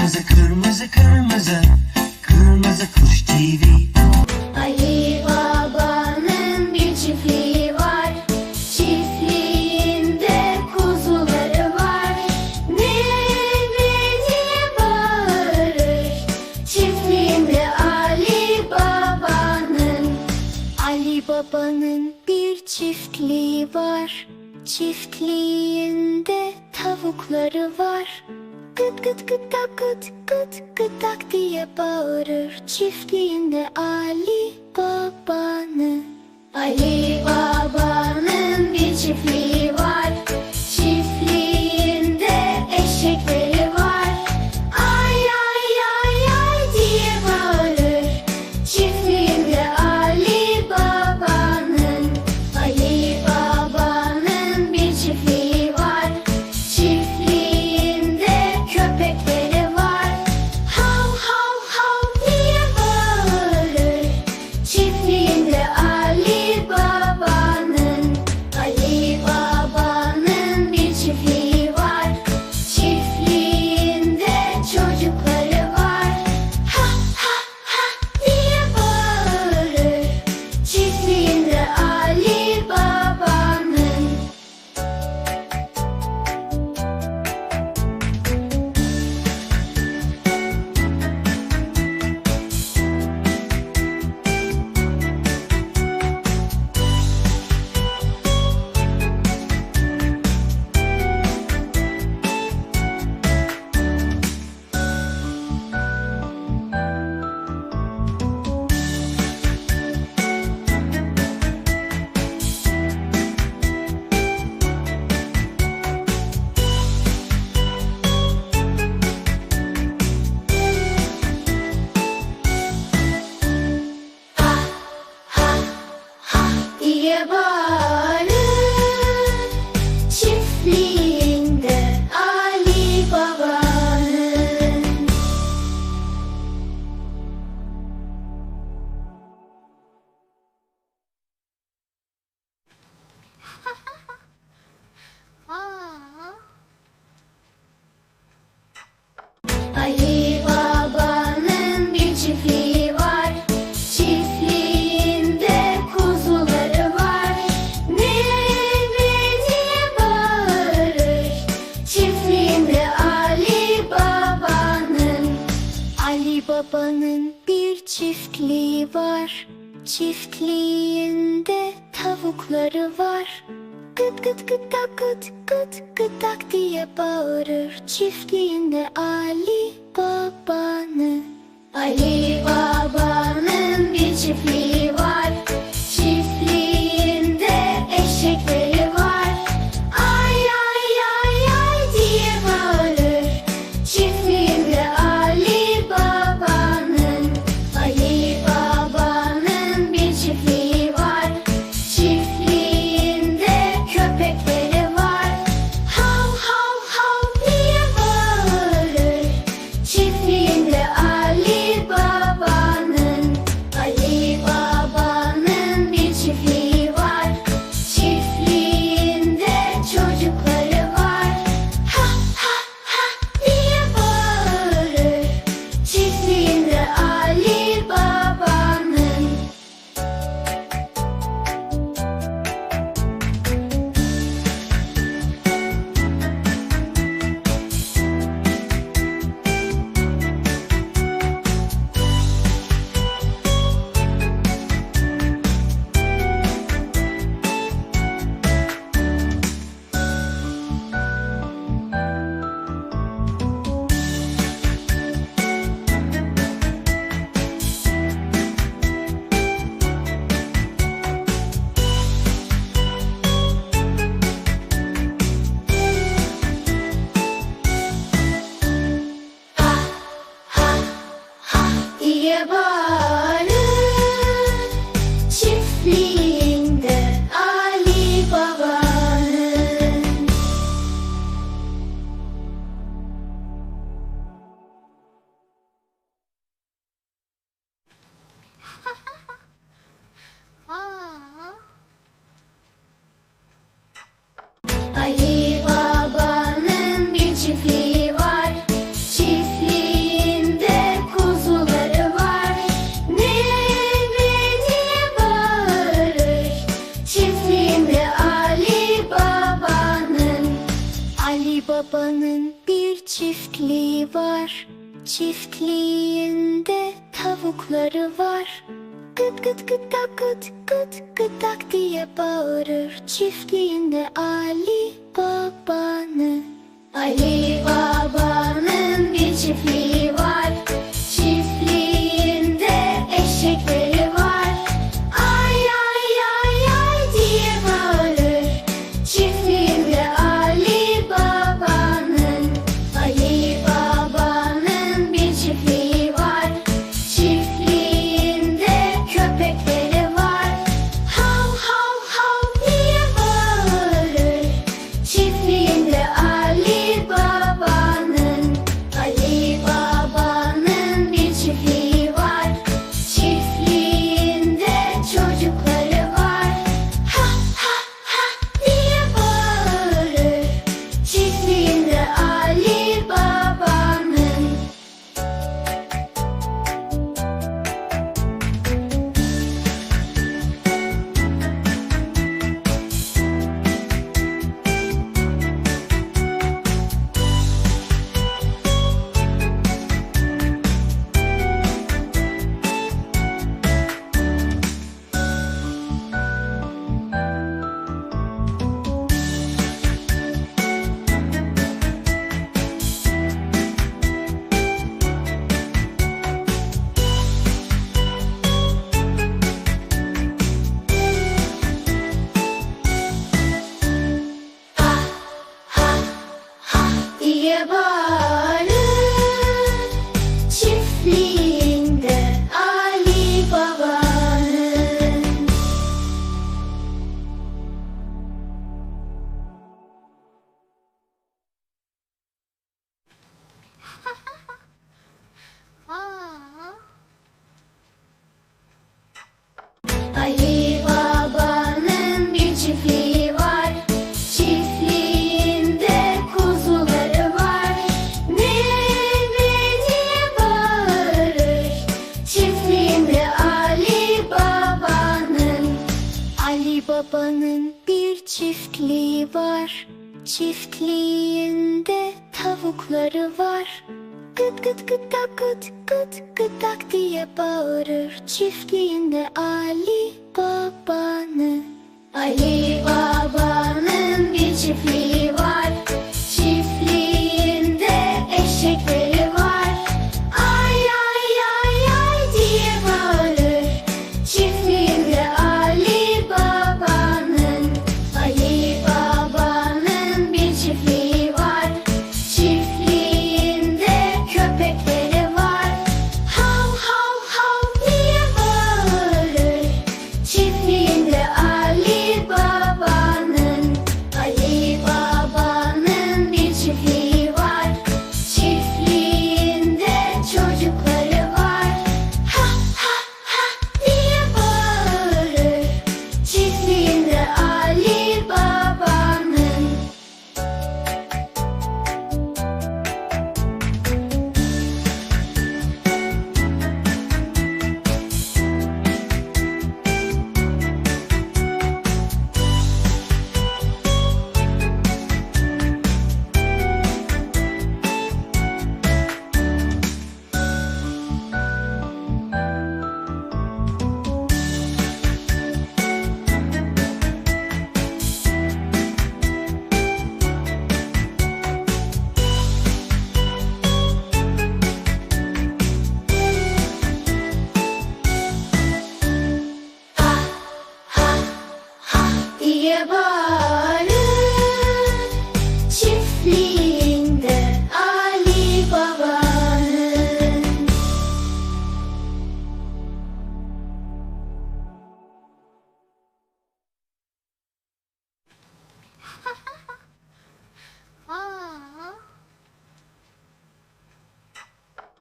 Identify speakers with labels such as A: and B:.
A: Kırmızı kırmızı kırmızı Kırmızı kuş TV
B: Ali Baba'nın bir çiftliği var. Çiftliğinde kuzuları var. Ne ne diye bağırır. Çiftliğinde Ali Baba'nın Ali Baba'nın bir çiftliği var. Çiftliğinde tavukları var. Gıt gıt gıdak gıt gıt gıdak diye bağırır. Çiftliğinde Ali Baba'nın Ali Baba'nın bir çiftliği var. Çiftliğinde tavukları var. Gıt gıt gıdak gıt gıt gıdak diye bağırır Çiftliğinde Ali Baba'nın Ali Baba'nın bir çiftliği babanın bir çiftliği var. Çiftliğinde tavukları var. Gıt gıt gıdak gıt gıt gıdak diye bağırır. Çiftliğinde Ali babanın Ali babanın bir çiftliği Babanın bir çiftliği var. Çiftliğinde tavukları var. Gıt gıt gıdak gıt gıt gıdak diye bağırır. Çiftliğinde Ali babanın. Ali babanın bir çiftliği var